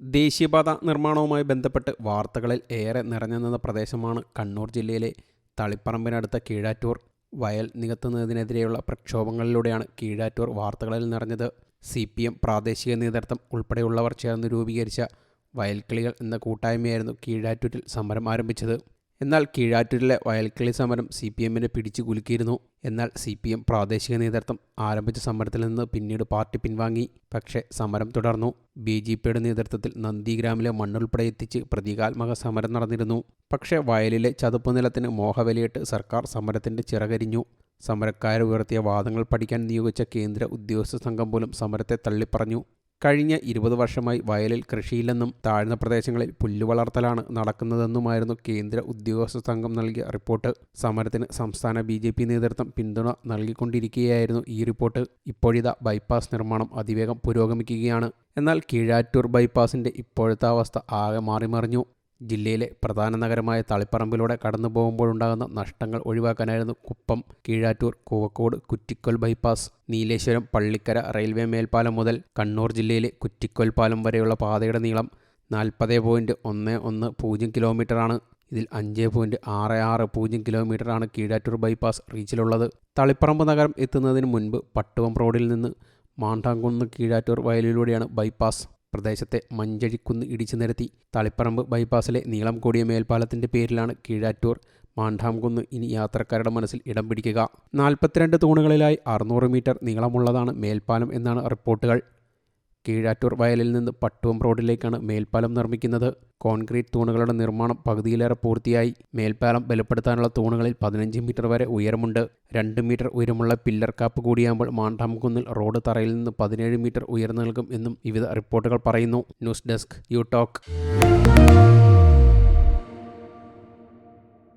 ദേശീയപാത നിർമ്മാണവുമായി ബന്ധപ്പെട്ട് വാർത്തകളിൽ ഏറെ നിറഞ്ഞു നിന്ന പ്രദേശമാണ് കണ്ണൂർ ജില്ലയിലെ തളിപ്പറമ്പിനടുത്ത കീഴാറ്റൂർ. വയൽ നികത്തുന്നതിനെതിരെയുള്ള പ്രക്ഷോഭങ്ങളിലൂടെയാണ് കീഴാറ്റൂർ വാർത്തകളിൽ നിറഞ്ഞത്. സി പി എം പ്രാദേശിക നേതൃത്വം ഉൾപ്പെടെയുള്ളവർ ചേർന്ന് രൂപീകരിച്ച വയൽക്കിളികൾ എന്ന കൂട്ടായ്മയായിരുന്നു കീഴാറ്റൂരിൽ സമരം ആരംഭിച്ചത്. എന്നാൽ കീഴാറ്റൂരിലെ വയൽക്കിളി സമരം സി പി എമ്മിനെ പിടിച്ചു കുലുക്കിയിരുന്നു. എന്നാൽ സി പി എം പ്രാദേശിക നേതൃത്വം ആരംഭിച്ച സമരത്തിൽ നിന്ന് പിന്നീട് പാർട്ടി പിൻവാങ്ങി. പക്ഷേ സമരം തുടർന്നു. ബി ജെ പിയുടെ നേതൃത്വത്തിൽ നന്ദിഗ്രാമിലെ മണ്ണുൾപ്പെടെ എത്തിച്ച് പ്രതീകാത്മക സമരം നടന്നിരുന്നു. പക്ഷേ വയലിലെ ചതുപ്പ് നിലത്തിന് മോഹവലിയിട്ട് സർക്കാർ സമരത്തിന്റെ ചിറകരിഞ്ഞു. സമരക്കാർ ഉയർത്തിയ വാദങ്ങൾ പഠിക്കാൻ നിയോഗിച്ച കേന്ദ്ര ഉദ്യോഗസ്ഥ സംഘം പോലും സമരത്തെ തള്ളിപ്പറഞ്ഞു. കഴിഞ്ഞ ഇരുപത് വർഷമായി വയലിൽ കൃഷിയില്ലെന്നും താഴ്ന്ന പ്രദേശങ്ങളിൽ പുല്ലുവളർത്തലാണ് നടക്കുന്നതെന്നുമായിരുന്നു കേന്ദ്ര ഉദ്യോഗസ്ഥ സംഘം നൽകിയ റിപ്പോർട്ട്. സമരത്തിന് സംസ്ഥാന ബി ജെ പി നേതൃത്വം പിന്തുണ നൽകിക്കൊണ്ടിരിക്കുകയായിരുന്നു ഈ റിപ്പോർട്ട്. ഇപ്പോഴിതാ ബൈപ്പാസ് നിർമ്മാണം അതിവേഗം പുരോഗമിക്കുകയാണ്. എന്നാൽ കീഴാറ്റൂർ ബൈപ്പാസിന്റെ ഇപ്പോഴത്തെ അവസ്ഥ ആകെ മാറിമറിഞ്ഞു. ജില്ലയിലെ പ്രധാന നഗരമായ തളിപ്പറമ്പിലൂടെ കടന്നു പോകുമ്പോഴുണ്ടാകുന്ന നഷ്ടങ്ങൾ ഒഴിവാക്കാനായിരുന്നു കുപ്പം കീഴാറ്റൂർ കൂവക്കോട് കുറ്റിക്കോൽ ബൈപ്പാസ് നീലേശ്വരം പള്ളിക്കര റെയിൽവേ മേൽപ്പാലം മുതൽ കണ്ണൂർ ജില്ലയിലെ കുറ്റിക്കോൽ പാലം വരെയുള്ള പാതയുടെ നീളം നാൽപ്പത് പോയിന്റ് ഒന്ന് ഒന്ന് പൂജ്യം കിലോമീറ്ററാണ്. ഇതിൽ അഞ്ച് പോയിന്റ് ആറ് ആറ് പൂജ്യം കിലോമീറ്ററാണ് കീഴാറ്റൂർ ബൈപ്പാസ് റീച്ചിലുള്ളത്. തളിപ്പറമ്പ് നഗരം എത്തുന്നതിന് മുൻപ് പട്ടുവം റോഡിൽ നിന്ന് മാണ്ടാങ്കുന്ന് കീഴാറ്റൂർ വയലിലൂടെയാണ് ബൈപ്പാസ്. പ്രദേശത്തെ മഞ്ചഴിക്കുന്ന് ഇടിച്ചു നിരത്തി. തളിപ്പറമ്പ് ബൈപ്പാസിലെ നീളം കൂടിയ മേൽപ്പാലത്തിന്റെ പേരിലാണ് കീഴാറ്റൂർ മാണ്ടാംകുന്ന് ഇനി യാത്രക്കാരുടെ മനസ്സിൽ ഇടം പിടിക്കുക. നാൽപ്പത്തിരണ്ട് തൂണുകളിലായി അറുന്നൂറ് മീറ്റർ നീളമുള്ളതാണ് മേൽപ്പാലം എന്നാണ് റിപ്പോർട്ടുകൾ. കീഴാറ്റൂർ വയലിൽ നിന്ന് പട്ടുവം റോഡിലേക്കാണ് മേൽപ്പാലം നിർമ്മിക്കുന്നത്. കോൺക്രീറ്റ് തൂണുകളുടെ നിർമ്മാണം പകുതിയിലേറെ പൂർത്തിയായി. മേൽപ്പാലം ബലപ്പെടുത്താനുള്ള തൂണുകളിൽ പതിനഞ്ച് മീറ്റർ വരെ ഉയരമുണ്ട്. രണ്ട് മീറ്റർ ഉയരമുള്ള പില്ലർ കാപ്പ് കൂടിയാകുമ്പോൾ മാണ്ടാംകുന്നിൽ റോഡ് തറയിൽ നിന്ന് പതിനേഴ് മീറ്റർ ഉയർന്നു നിൽക്കും എന്നും വിവിധ റിപ്പോർട്ടുകൾ പറയുന്നു. News desk you talk.